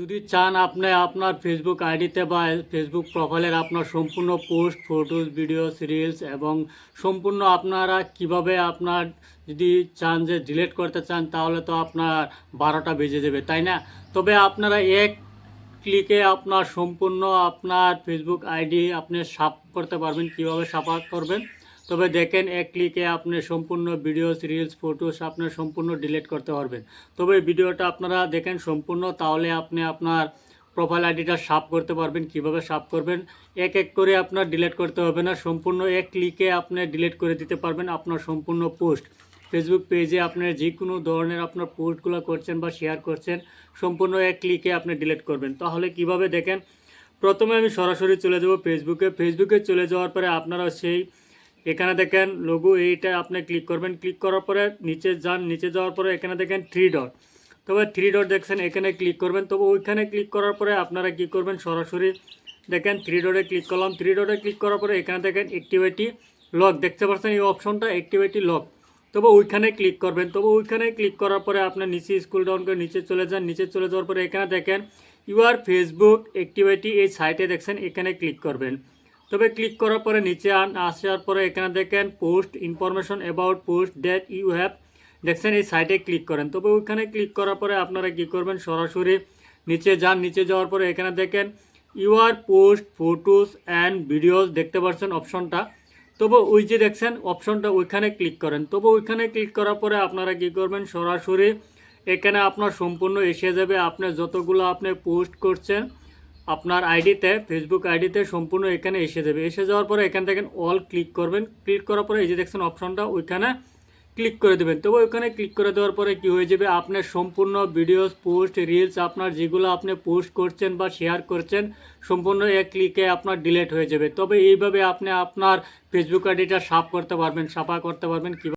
যদি চান আপনি আপনার ফেসবুক আইডিতে বা ফেসবুক প্রোফাইলের আপনার সম্পূর্ণ পোস্ট ফটোস ভিডিওস রিলস এবং সম্পূর্ণ আপনারা কীভাবে আপনার যদি চান যে ডিলিট করতে চান, তাহলে তো আপনার বারোটা বেজে যাবে, তাই না? তবে আপনারা এক ক্লিকে আপনার সম্পূর্ণ আপনার ফেসবুক আইডি আপনি সাফ করতে পারবেন, কীভাবে সাফা করবেন? তবে দেখেন, এক ক্লিকে আপনি সম্পূর্ণ ভিডিওস রিলস ফটোস আপনার সম্পূর্ণ ডিলিট করতে পারবেন। তবে ভিডিওটা আপনারা দেখেন সম্পূর্ণ, তাহলে আপনি আপনার প্রোফাইল আইডিটা সাফ করতে পারবেন। কীভাবে সাফ করবেন? এক এক করে আপনার ডিলিট করতে হবে না। সম্পূর্ণ এক ক্লিকে আপনি ডিলিট করে দিতে পারবেন আপনার সম্পূর্ণ পোস্ট ফেসবুক পেজে আপনার যে কোনো ধরনের আপনার পোস্টগুলো করছেন বা শেয়ার করছেন, সম্পূর্ণ এক ক্লিকে আপনি ডিলিট করবেন। তাহলে কীভাবে দেখেন? প্রথমে আমি সরাসরি চলে যাব ফেসবুকে ফেসবুকে চলে যাওয়ার পরে আপনারা সেই এখানে দেখেন লোগো এইটা আপনি ক্লিক করবেন। ক্লিক করার পরে নিচে যান, নিচে যাওয়ার পরে এখানে দেখেন থ্রি ডট তবে থ্রি ডট দেখছেন, এখানে ক্লিক করবেন। তবে ওইখানে ক্লিক করার পরে আপনারা কি করবেন? সরাসরি দেখেন থ্রি ডটে ক্লিক করলাম। থ্রি ডটে ক্লিক করার পরে এখানে দেখেন অ্যাক্টিভিটি লক দেখতে পাচ্ছেন এই অপশনটা অ্যাক্টিভিটি লক তবে ওইখানে ক্লিক করবেন। তবে ওইখানে ক্লিক করার পরে আপনার নিচে স্কুল ডাউন করে নিচে চলে যান। নিচে চলে যাওয়ার পরে এখানে দেখেন ইউআর ফেসবুক অ্যাক্টিভিটি এই সাইটে দেখছেন, এখানে ক্লিক করবেন। তবে ক্লিক করার পরে নিচে আন- আসার পরে এখানে দেখেন post information about post that you have দেখছেন এই সাইটে ক্লিক করেন। তবে ওইখানে ক্লিক করার পরে আপনারা কী করবেন? সরাসরি নিচে যান। নিচে যাওয়ার পরে এখানে দেখেন your post photos and videos দেখতে পাচ্ছেন অপশনটা। তবে ওই যে দেখছেন অপশনটা ওইখানে ক্লিক করেন। তবে ওইখানে ক্লিক করার পরে আপনারা কী করবেন? সরাসরি এখানে আপনার সম্পূর্ণ এসে যাবে। আপনার যতগুলো আপনি পোস্ট করছেন আপনার আইডিতে ফেসবুক আইডিতে সম্পূর্ণ এখানে এসে যাবে। এসে যাওয়ার পরে এখান থেকে অল ক্লিক করবেন। ক্লিক করার পরে এই যে দেখছেন অপশনটা ওইখানে ক্লিক করে দেবেন। তবে ওইখানে ক্লিক করে দেওয়ার পরে কি হয়ে যাবে? আপনার সম্পূর্ণ ভিডিওস পোস্ট রিলস আপনার যেগুলো আপনি পোস্ট করছেন বা শেয়ার করছেন, সম্পূর্ণ এক ক্লিকে আপনার ডিলেট হয়ে যাবে। তবে এইভাবে আপনি আপনার ফেসবুক আইডিটা সাফ করতে পারবেন সাফা করতে পারবেন, কীভাবে